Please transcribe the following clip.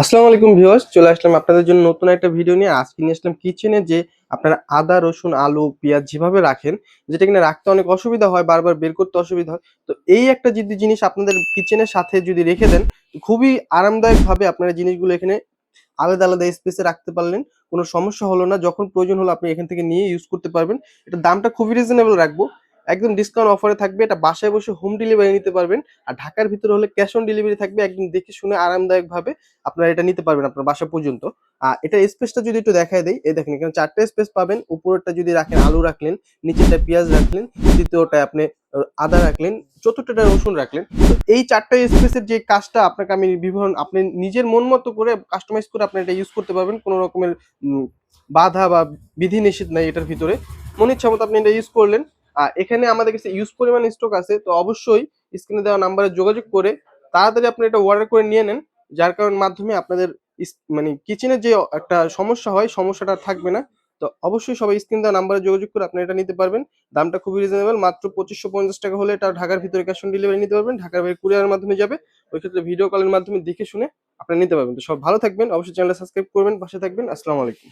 আসসালামু আলাইকুম ভিউয়ার্স, চলে আসলাম আপনাদের জন্য নতুন একটা ভিডিও নিয়ে। আজকে নিয়ে আসলাম কিচেনে যে আপনারা আদা, রসুন, আলু, পেঁয়াজ যেভাবে রাখেন, যেটা কিনা রাখতে অনেক অসুবিধা হয়, বারবার বের করতে অসুবিধা হয়। তো এই একটা যদি জিনিস আপনাদের কিচেনের সাথে যদি রেখে দেন, খুবই আরামদায়ক ভাবে আপনারা জিনিসগুলো এখানে আলাদা আলাদা স্পেসে রাখতে পারলেন। কোনো সমস্যা হলো না, যখন প্রয়োজন হলো আপনি এখান থেকে নিয়ে ইউজ করতে পারবেন। এটা দামটা খুবই রিজনেবল রাখব। একদম ডিসকাউন্ট অফারে থাকবে, এটা বাসায় বসে হোম ডেলিভারি নিতে পারবেন। আর ঢাকার ভিতরে হলে ক্যাশ অন ডেলিভারি থাকবে, একদম দেখে শুনে আরামদায়কভাবে আপনারা এটা নিতে পারবেন আপনার বাসা পর্যন্ত। আর এটা স্পেসটা যদি একটু দেখায় দেয় এই দেখেন এখানে চারটে স্পেস পাবেন। উপরেরটা যদি রাখেন, আলু রাখলেন, নিচেরটা পেঁয়াজ রাখলেন তৃতীয়টায় আপনি আদা রাখলেন, চতুর্থটা রসুন রাখলেন। এই চারটা স্পেসের যে কাজটা আপনাকে আমি বিবরণ, আপনি নিজের মন মতো করে কাস্টমাইজ করে আপনি এটা ইউজ করতে পারবেন। কোনো রকমের বাধা বা বিধি নিষেধ নাই এটার ভিতরে। মন ইচ্ছা মতো আপনি এটা ইউজ করলেন এখানে আমাদের কাছে ইউজ পরিমাণ স্টক আছে, তো অবশ্যই স্ক্রিনে দেওয়া নাম্বারে যোগাযোগ করে তাড়াতাড়ি আপনি এটা অর্ডার করে নিয়ে নেন, যার কারণ মাধ্যমে আপনাদের মানে কিচেনের যে একটা সমস্যা হয়, সমস্যাটা থাকবে না। তো অবশ্যই সবাই স্ক্রিন দেওয়া নাম্বারে যোগাযোগ করে আপনি এটা নিতে পারবেন। দামটা খুবই রিজনেবল মাত্র পঁচিশশো পঞ্চাশ টাকা হলে এটা ঢাকার ভিতরে ক্যাশ অন ডেলিভারি নিতে পারবেন, ঢাকার বাইরে কুরিয়ারের মাধ্যমে যাবে, ওই ক্ষেত্রে ভিডিও কলের মাধ্যমে দেখে শুনে আপনি নিতে পারবেন। তো সব ভালো থাকবেন, অবশ্যই চ্যানেলটা সাবস্ক্রাইব করবেন, পাশে থাকবেন, আসসালামু আলাইকুম।